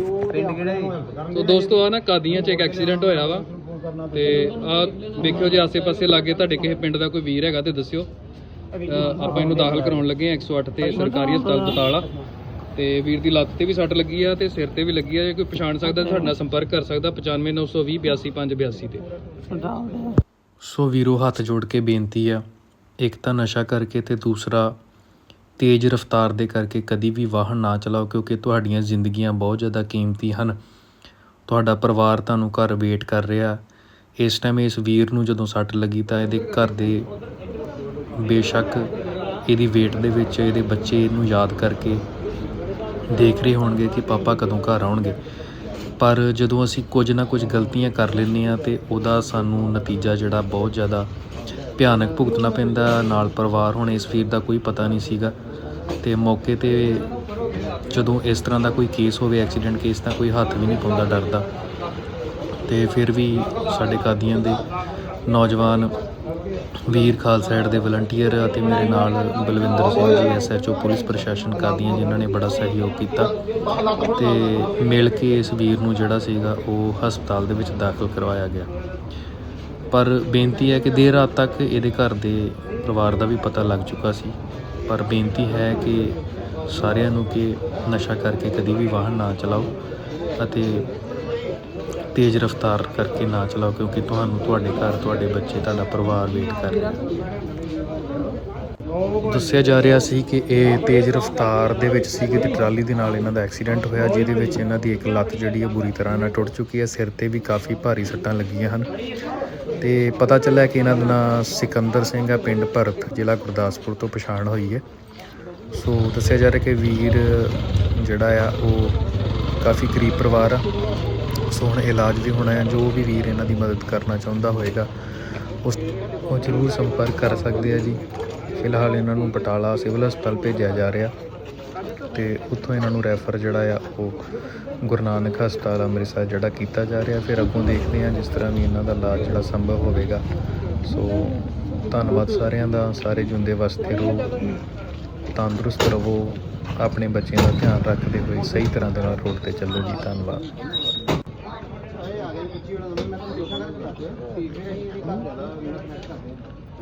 ਪਿੰਡ ਕਿਹੜਾ ਜੀ? ਸੋ ਦੋਸਤੋ ਆ ਨਾ ਕਾਦੀਆਂ ਚ ਇੱਕ ਐਕਸੀਡੈਂਟ ਹੋਇਆ ਵਾ। ਤੇ ਆ ਵੇਖਿਓ ਜੇ ਆਸੇ-ਪਾਸੇ ਲਾਗੇ ਤੁਹਾਡੇ ਕਿਸੇ ਪਿੰਡ ਦਾ ਕੋਈ ਵੀਰ ਹੈਗਾ ਤੇ ਦੱਸਿਓ। ਆਪਾਂ ਇਹਨੂੰ ਦਾਖਲ ਕਰਾਉਣ ਲੱਗੇ ਆ 108 ਤੇ ਸਰਕਾਰੀ ਹਸਪਤਾਲ ਬਤਾਲਾ ਤੇ ਵੀਰ ਦੀ ਲੱਤ ਤੇ ਵੀ ਸੱਟ ਲੱਗੀ ਆ ਤੇ ਸਿਰ ਤੇ ਵੀ ਲੱਗੀ ਆ। ਜੇ ਕੋਈ ਪਛਾਣ ਸਕਦਾ ਸਾਡੇ ਨਾਲ ਸੰਪਰਕ ਕਰ ਸਕਦਾ 95920 82582 ਤੇ। ਸੋ ਵੀਰੋ ਹੱਥ ਜੋੜ ਕੇ ਬੇਨਤੀ ਆ ਇੱਕ ਤਾਂ ਨਸ਼ਾ ਕਰਕੇ ਤੇ ਦੂਸਰਾ ਤੇਜ਼ ਰਫ਼ਤਾਰ ਦੇ ਕਰਕੇ ਕਦੀ ਵੀ ਵਾਹਨ ਨਾ ਚਲਾਓ, ਕਿਉਂਕਿ ਤੁਹਾਡੀਆਂ ਜ਼ਿੰਦਗੀਆਂ ਬਹੁਤ ਜ਼ਿਆਦਾ ਕੀਮਤੀ ਹਨ। ਤੁਹਾਡਾ ਪਰਿਵਾਰ ਤੁਹਾਨੂੰ ਘਰ ਵੇਟ ਕਰ ਰਿਹਾ। ਇਸ ਟਾਈਮ ਇਸ ਵੀਰ ਨੂੰ ਜਦੋਂ ਸੱਟ ਲੱਗੀ ਤਾਂ ਇਹਦੇ ਘਰ ਦੇ ਬੇਸ਼ੱਕ ਇਹਦੀ ਵੇਟ ਦੇ ਵਿੱਚ, ਇਹਦੇ ਬੱਚੇ ਇਹਨੂੰ ਯਾਦ ਕਰਕੇ ਦੇਖ ਰਹੇ ਹੋਣਗੇ ਕਿ ਪਾਪਾ ਕਦੋਂ ਘਰ ਆਉਣਗੇ। ਪਰ ਜਦੋਂ ਅਸੀਂ ਕੁਝ ਨਾ ਕੁਝ ਗਲਤੀਆਂ ਕਰ ਲੈਂਦੇ ਆ ਤੇ ਉਹਦਾ ਸਾਨੂੰ ਨਤੀਜਾ ਜਿਹੜਾ ਬਹੁਤ ਜ਼ਿਆਦਾ ਭਿਆਨਕ ਭੁਗਤਣਾ ਪੈਂਦਾ। ਨਾਲ ਪਰਿਵਾਰ ਹੁਣ ਇਸ ਵੀਰ ਦਾ ਕੋਈ ਪਤਾ ਨਹੀਂ ਸੀਗਾ। ਤੇ ਮੌਕੇ ਤੇ ਜਦੋਂ ਇਸ ਤਰ੍ਹਾਂ ਦਾ ਕੋਈ ਕੇਸ ਹੋਵੇ ਐਕਸੀਡੈਂਟ ਕੇਸ ਤਾਂ ਕੋਈ ਹੱਥ ਵੀ ਨਹੀਂ ਪਾਉਂਦਾ ਡਰਦਾ। ਤੇ ਫਿਰ ਵੀ ਸਾਡੇ ਕਾਦੀਆਂ ਦੇ ਨੌਜਵਾਨ ਵੀਰ ਖਾਲਸਾ ਏਡ ਦੇ ਵਲੰਟੀਅਰ ਅਤੇ ਮੇਰੇ ਨਾਲ ਬਲਵਿੰਦਰ ਸਿੰਘ ਜੀ ਐਸਐਚਓ ਪੁਲਿਸ ਪ੍ਰਸ਼ਾਸਨ ਕਾਦੀਆਂ, ਜਿਨ੍ਹਾਂ ਨੇ ਬੜਾ ਸਹਿਯੋਗ ਕੀਤਾ। ਤੇ ਮਿਲ ਕੇ ਇਸ ਵੀਰ ਨੂੰ ਜਿਹੜਾ ਸੀਗਾ, ਉਹ ਹਸਪਤਾਲ ਦੇ ਵਿੱਚ ਦਾਖਲ ਕਰਵਾਇਆ ਗਿਆ। ਪਰ ਬੇਨਤੀ ਹੈ ਕਿ ਦੇਰ ਰਾਤ ਤੱਕ ਇਹਦੇ ਘਰ ਦੇ ਪਰਿਵਾਰ ਦਾ ਵੀ ਪਤਾ ਲੱਗ ਚੁੱਕਾ ਸੀ। ਪਰ ਬੇਨਤੀ ਹੈ ਕਿ ਸਾਰਿਆਂ ਨੂੰ ਕਿ ਨਸ਼ਾ ਕਰਕੇ ਕਦੀ ਵੀ ਵਾਹਨ ਨਾ ਚਲਾਓ ਅਤੇ ਤੇਜ਼ ਰਫ਼ਤਾਰ ਕਰਕੇ ਨਾ ਚਲਾਓ, ਕਿਉਂਕਿ ਤੁਹਾਨੂੰ ਤੁਹਾਡੇ ਘਰ, ਤੁਹਾਡੇ ਬੱਚੇ, ਤੁਹਾਡਾ ਪਰਿਵਾਰ ਵੇਟ ਕਰ ਰਿਹਾ। ਦੱਸਿਆ ਜਾ ਰਿਹਾ ਸੀ ਕਿ ਇਹ ਤੇਜ਼ ਰਫ਼ਤਾਰ ਦੇ ਵਿੱਚ ਸੀ ਕਿ ਟਰਾਲੀ ਦੇ ਨਾਲ ਇਹਨਾਂ ਦਾ ਐਕਸੀਡੈਂਟ ਹੋਇਆ, ਜਿਹਦੇ ਵਿੱਚ ਇਹਨਾਂ ਦੀ ਇੱਕ ਲੱਤ ਜਿਹੜੀ ਹੈ ਬੁਰੀ ਤਰ੍ਹਾਂ ਨਾਲ ਟੁੱਟ ਚੁੱਕੀ ਹੈ ਸਿਰ ਤੇ ਵੀ ਕਾਫੀ ਭਾਰੀ ਸੱਟਾਂ ਲੱਗੀਆਂ ਹਨ। ਤੇ ਪਤਾ ਚੱਲਿਆ ਕਿ ਇਹਨਾਂ ਦਾ ਨਾਂ ਸਿਕੰਦਰ ਸਿੰਘ ਹੈ, ਪਿੰਡ ਭਰਤ, ਜ਼ਿਲ੍ਹਾ ਗੁਰਦਾਸਪੁਰ ਤੋਂ ਪਛਾਣ ਹੋਈ ਹੈ। ਸੋ ਦੱਸਿਆ ਜਾ ਰਿਹਾ ਕਿ ਵੀਰ ਜਿਹੜਾ ਆ, ਉਹ ਕਾਫੀ ਗਰੀਬ ਪਰਿਵਾਰ ਆ। ਸੋ ਹੁਣ ਇਲਾਜ ਵੀ ਹੋਣਾ ਹੈ ਜੋ ਵੀ ਵੀਰ ਇਹਨਾਂ ਦੀ ਮਦਦ ਕਰਨਾ ਚਾਹੁੰਦਾ ਹੋਏਗਾ, ਉਸ ਉਹ ਜ਼ਰੂਰ ਸੰਪਰਕ ਕਰ ਸਕਦੇ ਆ ਜੀ। ਫਿਲਹਾਲ ਇਹਨਾਂ ਨੂੰ ਬਟਾਲਾ ਸਿਵਲ ਹਸਪਤਾਲ ਭੇਜਿਆ ਜਾ ਰਿਹਾ। ਤੇ ਉੱਥੋਂ ਇਹਨਾਂ ਨੂੰ ਰੈਫਰ ਜਿਹੜਾ ਆ, ਉਹ ਗੁਰੂ ਨਾਨਕ ਹਸਪਤਾਲ ਅੰਮ੍ਰਿਤਸਰ ਜਿਹੜਾ ਕੀਤਾ ਜਾ ਰਿਹਾ। ਫਿਰ ਅੱਗੋਂ ਦੇਖਦੇ ਆ ਜਿਸ ਤਰ੍ਹਾਂ ਵੀ ਇਹਨਾਂ ਦਾ ਇਲਾਜ ਜਿਹੜਾ ਸੰਭਵ ਹੋਵੇਗਾ। ਸੋ ਧੰਨਵਾਦ ਸਾਰਿਆਂ ਦਾ, ਸਾਰੇ ਜੁੰਦੇ ਵਸਤੇ ਰਹੋ, ਤੰਦਰੁਸਤ ਰਹੋ, ਆਪਣੇ ਬੱਚਿਆਂ ਦਾ ਧਿਆਨ ਰੱਖਦੇ ਹੋਏ ਸਹੀ ਤਰ੍ਹਾਂ ਦੇ ਨਾਲ ਰੋਡ ਤੇ ਚੱਲੋ ਜੀ, ਧੰਨਵਾਦ।